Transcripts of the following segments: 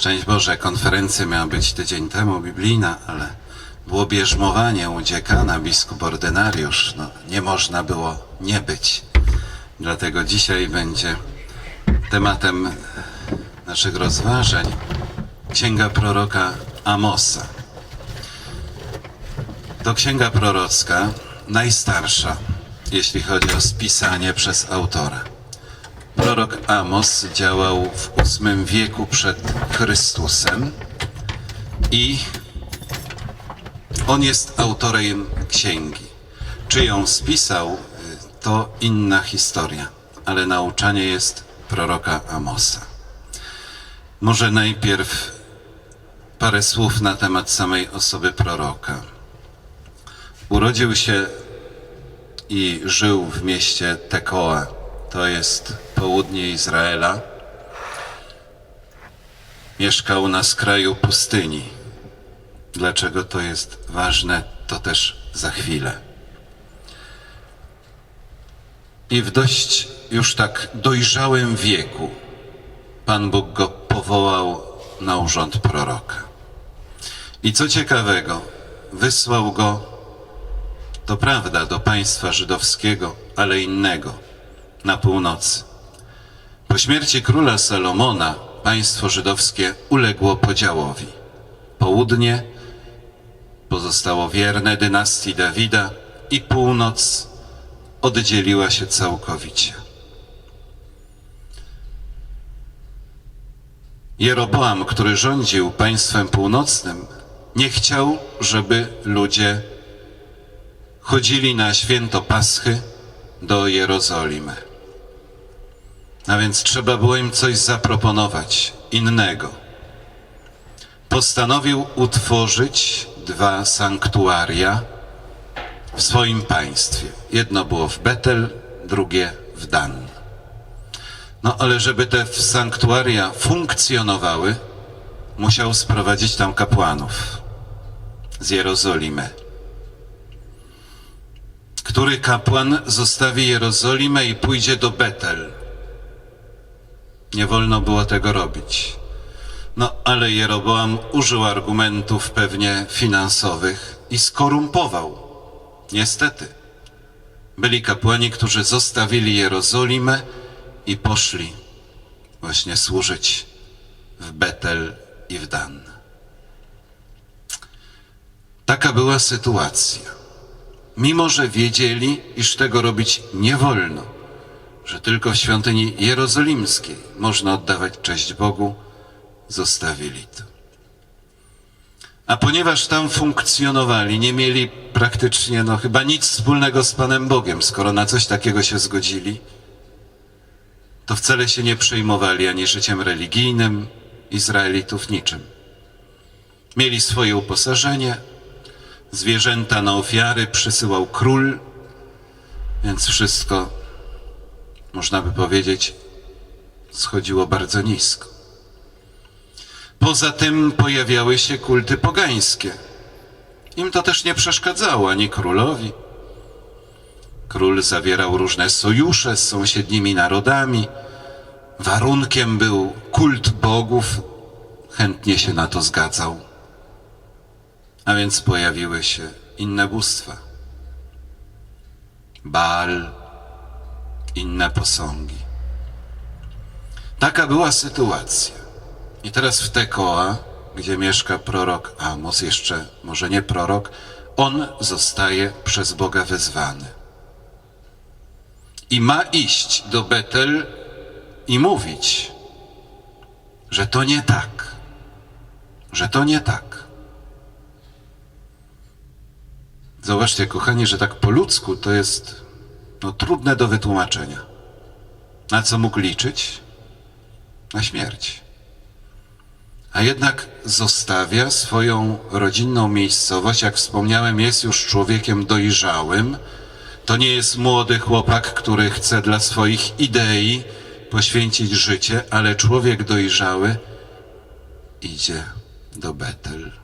Szczęść Boże, konferencja miała być tydzień temu, biblijna, ale było bierzmowanie u dziekana, biskup ordynariusz. No, nie można było nie być. Dlatego dzisiaj będzie tematem naszych rozważań Księga proroka Amosa. To księga prorocka, najstarsza, jeśli chodzi o spisanie przez autora. Prorok Amos działał w VIII wieku przed Chrystusem i on jest autorem księgi. Czy ją spisał, y, to inna historia, ale nauczanie jest proroka Amosa. Może najpierw parę słów na temat samej osoby proroka. Urodził się i żył w mieście Tekoa, to jest południe Izraela. Mieszkał na skraju pustyni. Dlaczego to jest ważne, to też za chwilę. I w dość już tak dojrzałym wieku Pan Bóg go powołał na urząd proroka. I co ciekawego, wysłał go, to prawda, do państwa żydowskiego, ale innego, na północy. Po śmierci króla Salomona państwo żydowskie uległo podziałowi. Południe pozostało wierne dynastii Dawida i północ oddzieliła się całkowicie. Jeroboam, który rządził państwem północnym, nie chciał, żeby ludzie chodzili na święto Paschy do Jerozolimy. A więc trzeba było im coś zaproponować innego. Postanowił utworzyć dwa sanktuaria w swoim państwie. Jedno było w Betel, drugie w Dan. No ale żeby te sanktuaria funkcjonowały, musiał sprowadzić tam kapłanów z Jerozolimy. Który kapłan zostawi Jerozolimę i pójdzie do Betel? Nie wolno było tego robić. No ale Jeroboam użył argumentów pewnie finansowych i skorumpował. Niestety. Byli kapłani, którzy zostawili Jerozolimę i poszli właśnie służyć w Betel i w Dan. Taka była sytuacja. Mimo, że wiedzieli, iż tego robić nie wolno, że tylko w świątyni jerozolimskiej można oddawać cześć Bogu, zostawili to. A ponieważ tam funkcjonowali, nie mieli praktycznie, no chyba nic wspólnego z Panem Bogiem, skoro na coś takiego się zgodzili, to wcale się nie przejmowali ani życiem religijnym Izraelitów niczym. Mieli swoje uposażenie, zwierzęta na ofiary przysyłał król, więc wszystko, można by powiedzieć, schodziło bardzo nisko. Poza tym pojawiały się kulty pogańskie. Im to też nie przeszkadzało ani królowi. Król zawierał różne sojusze z sąsiednimi narodami. Warunkiem był kult bogów. Chętnie się na to zgadzał. A więc pojawiły się inne bóstwa. Baal, inne posągi. Taka była sytuacja. I teraz w Tekoa, gdzie mieszka prorok Amos, jeszcze może nie prorok, on zostaje przez Boga wezwany. I ma iść do Betel i mówić, że to nie tak, że to nie tak. Zauważcie, kochani, że tak po ludzku to jest no, trudne do wytłumaczenia. Na co mógł liczyć? Na śmierć. A jednak zostawia swoją rodzinną miejscowość, jak wspomniałem, jest już człowiekiem dojrzałym. To nie jest młody chłopak, który chce dla swoich idei poświęcić życie, ale człowiek dojrzały idzie do Betel.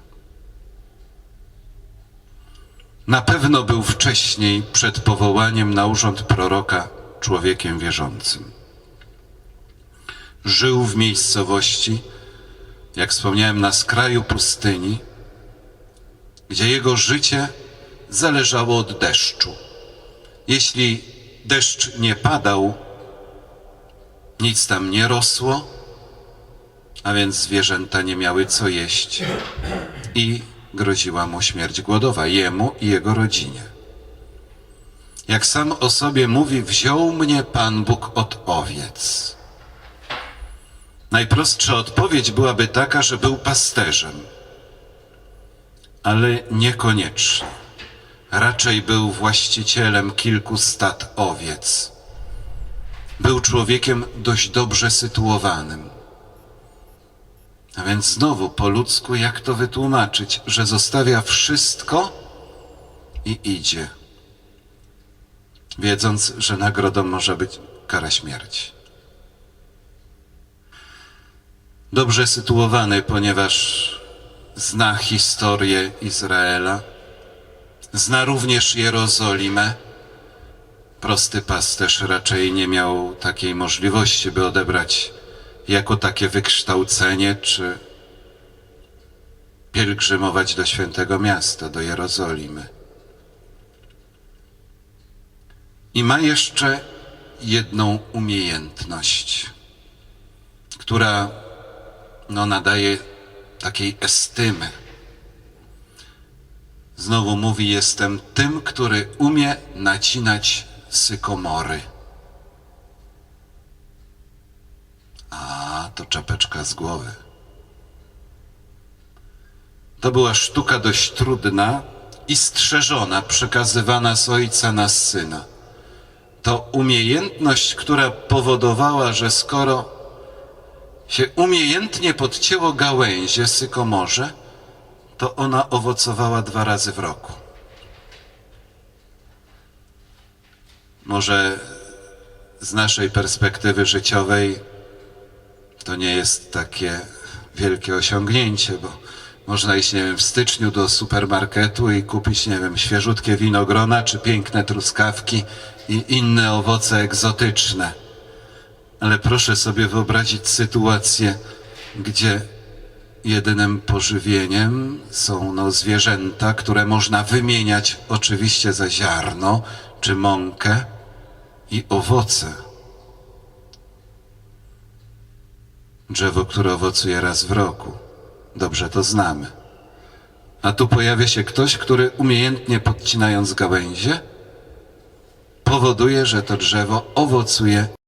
Na pewno był wcześniej, przed powołaniem na urząd proroka, człowiekiem wierzącym. Żył w miejscowości, jak wspomniałem, na skraju pustyni, gdzie jego życie zależało od deszczu. Jeśli deszcz nie padał, nic tam nie rosło, a więc zwierzęta nie miały co jeść i groziła mu śmierć głodowa, jemu i jego rodzinie. Jak sam o sobie mówi, wziął mnie Pan Bóg od owiec. Najprostsza odpowiedź byłaby taka, że był pasterzem, ale niekoniecznie. Raczej był właścicielem kilku stad owiec. Był człowiekiem dość dobrze sytuowanym. A więc znowu po ludzku, jak to wytłumaczyć, że zostawia wszystko i idzie, wiedząc, że nagrodą może być kara śmierci. Dobrze sytuowany, ponieważ zna historię Izraela, zna również Jerozolimę. Prosty pasterz raczej nie miał takiej możliwości, by odebrać jako takie wykształcenie, czy pielgrzymować do świętego miasta, do Jerozolimy. I ma jeszcze jedną umiejętność, która no, nadaje takiej estymy. Znowu mówi: Jestem tym, który umie nacinać sykomory. To czapeczka z głowy. To była sztuka dość trudna i strzeżona, przekazywana z ojca na syna. To umiejętność, która powodowała, że skoro się umiejętnie podcięło gałęzie sykomorze, to ona owocowała dwa razy w roku. Może z naszej perspektywy życiowej to nie jest takie wielkie osiągnięcie, bo można iść, nie wiem, w styczniu do supermarketu i kupić, nie wiem, świeżutkie winogrona czy piękne truskawki i inne owoce egzotyczne. Ale proszę sobie wyobrazić sytuację, gdzie jedynym pożywieniem są no, zwierzęta, które można wymieniać oczywiście za ziarno czy mąkę i owoce. Drzewo, które owocuje raz w roku. Dobrze to znamy. A tu pojawia się ktoś, który umiejętnie podcinając gałęzie, powoduje, że to drzewo owocuje